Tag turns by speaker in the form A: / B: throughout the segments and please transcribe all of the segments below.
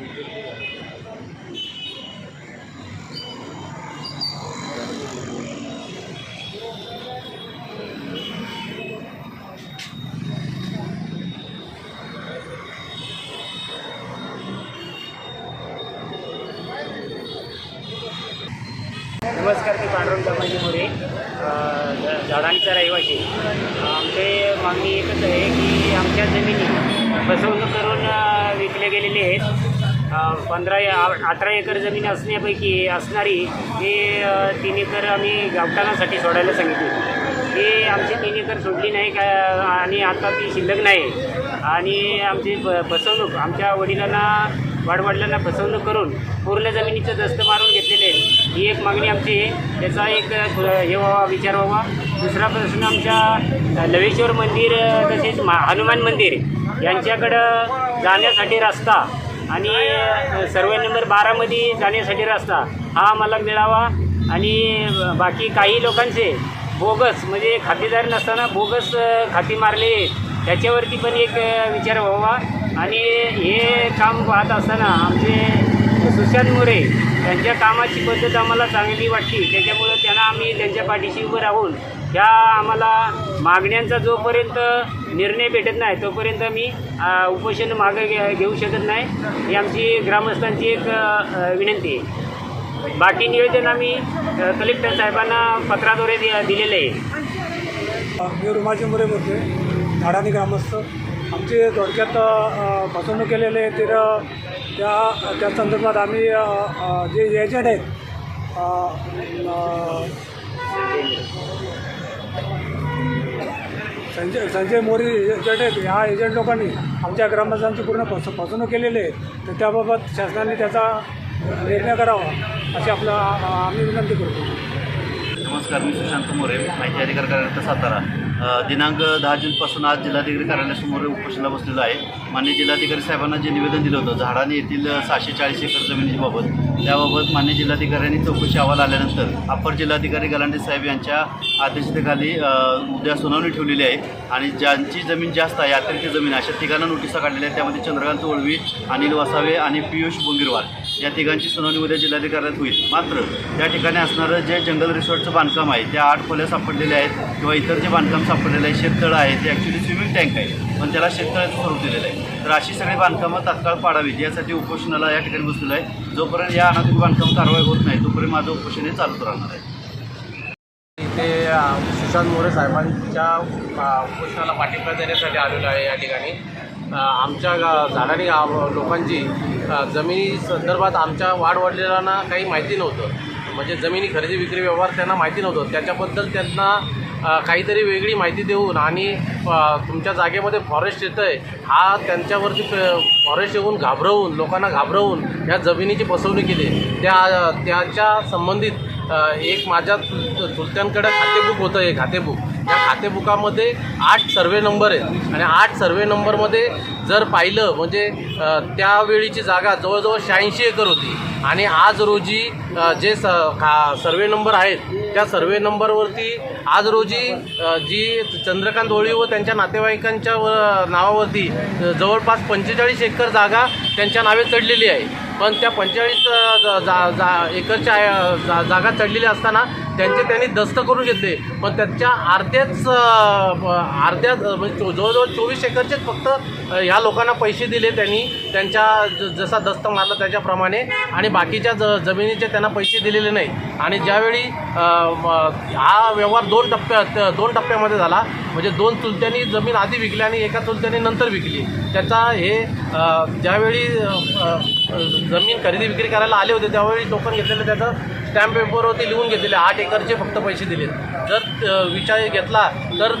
A: नमस्कार मी पांडुरंग दमाजी मोरे. झाडांचा रहिवाशी. आमचे मागणी एकच आहे की आमच्या जमिनी फसवणूक करून विकले गेलेले आहेत. पंधरा अठरा एकर जमीन असण्यापैकी असणारी हे तीन एकर आम्ही गावठाणासाठी सोडायला सांगितली. हे आमची तीन एकर सोडली नाही का आणि आता ती शिल्लक नाही. आणि आमची ब फसवणूक आमच्या वडिलांना वाडवडिलांना फसवणूक करून पूर्ण जमिनीचं दस्त मारून घेतलेले आहे ही एक मागणी आमची आहे. त्याचा एक हे व्हावा विचार व्हावा. दुसरा प्रश्न आमच्या लवेश्वर मंदिर तसेच मा हनुमान मंदिर यांच्याकडं जाण्यासाठी रस्ता आणि सर्वे नंबर बारामध्ये जाण्यासाठी रस्ता हा आम्हाला मिळावा. आणि बाकी काही लोकांचे बोगस म्हणजे खातेदार नसताना बोगस खाती मारले त्याच्यावरती पण एक विचार व्हावा. आणि हे काम पाहत असताना आमचे सुशांत मोरे त्यांच्या कामाची पद्धत आम्हाला चांगली वाटली. त्याच्यामुळं त्यांना आम्ही त्यांच्या पाठीशी उभं राहून ह्या आम्हाला मागण्यांचा जोपर्यंत निर्णय भेटत नाही तोपर्यंत मी उपोषण मागं घे घेऊ शकत नाही. ही आमची ग्रामस्थांची एक विनंती आहे. बाकी निवेदन आम्ही कलेक्टर साहेबांना पत्राद्वारे दि दिलेलं आहे.
B: मी रुमाजी मुरे बोलते झाडानी ग्रामस्थ. आमचे थोडक्यात फसवणूक केलेले आहे तर त्या त्या संदर्भात आम्ही जे एजंट आहेत संजय संजय मोरी एजंट आहेत ह्या एजंट लोकांनी आमच्या ग्रामस्थांची पूर्ण फस फसवणूक केलेली आहे. तर त्याबाबत शासनाने त्याचा निर्णय करावा अशी आपलं आम्ही विनंती करतो.
C: नमस्कार मी सुशांत मोरे माहिती अधिकार कार्यालय सातारा. दिनांक दहा जूनपासून आज जिल्हाधिकारी कार्यालयासमोर उपोषणाला बसलेलो आहे. मान्य जिल्हाधिकारी साहेबांना जे निवेदन दिलं होतं झाडाने येथील सहाशे चाळीस एकर जमिनीबाबत त्याबाबत मान्य जिल्हाधिकाऱ्यांनी चौकशी अहवाल आल्यानंतर अप्पर जिल्हाधिकारी गलांडे साहेब यांच्या अध्यक्षतेखाली उद्या सुनावणी ठेवलेली आहे आणि ज्यांची जमीन जास्त आहे अतिरिक्त जमीन अशा तिघांना नोटिसा काढलेल्या आहेत. त्यामध्ये चंद्रकांत ओळवी अनिल वसावे आणि पियुष बोंगिरवाल. या तिघांची सुनावणी उद्या जिल्हाधिकाऱ्यात होईल. मात्र त्या ठिकाणी असणारं जे जंगल रिसॉर्टचं बांधकाम आहे त्या आठ खोल्या सापडलेल्या आहेत किंवा इतर जे बांधकाम सापडलेलं आहे शेततळं आहे ते ॲक्च्युली स्विमिंग टँक आहे. पण त्याला शेततळ्याचं स्वरूप दिलेलं आहे. तर अशी सगळी बांधकामं तात्काळ पाडावीत यासाठी उपोषणाला या ठिकाणी बसलेलं आहे. जोपर्यंत या अनाधिक बांधकाम कारवाई होत नाही तोपर्यंत माझं उपोषण हे चालूच राहणार आहे.
D: इथे सुशांत मोरे साहेबांच्या उपोषणाला पाठिंबा देण्यासाठी आलेलो आहे या ठिकाणी. आमच्या गा- झाडानी लोकांची जमिनी संदर्भात आमच्या वाढवडिलांना काही माहिती नव्हतं. म्हणजे जमिनी खरेदी विक्री व्यवहार त्यांना माहिती नव्हतं. त्याच्याबद्दल त्यांना काहीतरी वेगळी माहिती देऊन आणि तुमच्या जागेमध्ये फॉरेस्ट येतं आहे हा त्यांच्यावरती फॉरेस्ट येऊन घाबरवून लोकांना घाबरवून या जमिनीची फसवणूक केली. त्या त्याच्या संबंधित एक माझ्या चुलत्यांकडे खातेबुक होतं हे खातेबुक. त्या खातेबुकामध्ये आठ सर्वे नंबर आहेत. आणि आठ सर्वे नंबरमध्ये जर पाहिलं म्हणजे त्यावेळीची जागा जवळजवळ शहाऐंशी एकर होती. आणि आज रोजी जे स खा सर्वे नंबर आहेत त्या सर्वे नंबरवरती आज रोजी जी चंद्रकांत होळी व त्यांच्या नातेवाईकांच्या व नावावरती जवळपास पंचेचाळीस एकर जागा त्यांच्या नावे चढलेली आहे. पण त्या पंचेचाळीस जा जा एकरच्या जा जागा चढलेली असताना त्यांचे त्यांनी दस्त करून घेतले. पण त्याच्या अर्ध्याच अर्ध्या म्हणजे चो- जवळजवळ चोवीस एकरचेच फक्त ह्या लोकांना पैसे दिले त्यांनी. त्यांच्या ज- जसा दस्त मारला त्याच्याप्रमाणे. आणि बाकीच्या ज जमिनीचे त्यांना पैसे दिलेले नाही आणि ज्यावेळी हा व्यवहार दोन टप्प्यात दोन टप्प्यामध्ये झाला म्हणजे दोन चुलत्यांनी जमीन आधी विकली आणि एका चुलत्याने नंतर विकली. त्याचा हे ज्यावेळी जमीन खरेदी विक्री करायला आले होते त्यावेळी टोकन घेतलेलं त्याचं स्टॅम्प पेपरवरती लिहून घेतलेले आठ एकरचे फक्त पैसे दिले. जर विचार विषय घेतला तर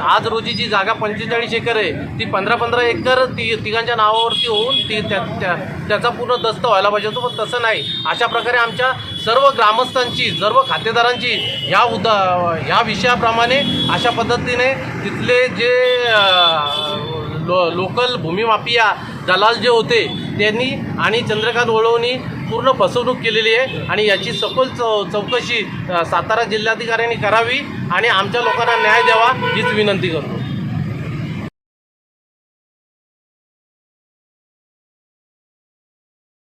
D: आज रोजी जी जागा पंचेचाळीस एकर आहे ती पंधरा पंधरा एकर ती तिघांच्या नावावरती होऊन ती त्या, त्या, त्याचा पूर्ण दस्त व्हायला पाहिजे होतो पण तसं नाही. अशा प्रकारे आमच्या सर्व ग्रामस्थांची सर्व खातेदारांची ह्या उदा ह्या विषयाप्रमाणे अशा पद्धत पद्धतीने तिथले जे लो लोकल भूमिमाफिया दलाल जे होते त्यांनी आणि चंद्रकांत वळवणी पूर्ण फसवणूक केलेली आहे आणि याची सखोल चौ चौकशी सातारा जिल्हाधिकाऱ्यांनी करावी आणि आमच्या लोकांना न्याय द्यावा हीच विनंती करतो.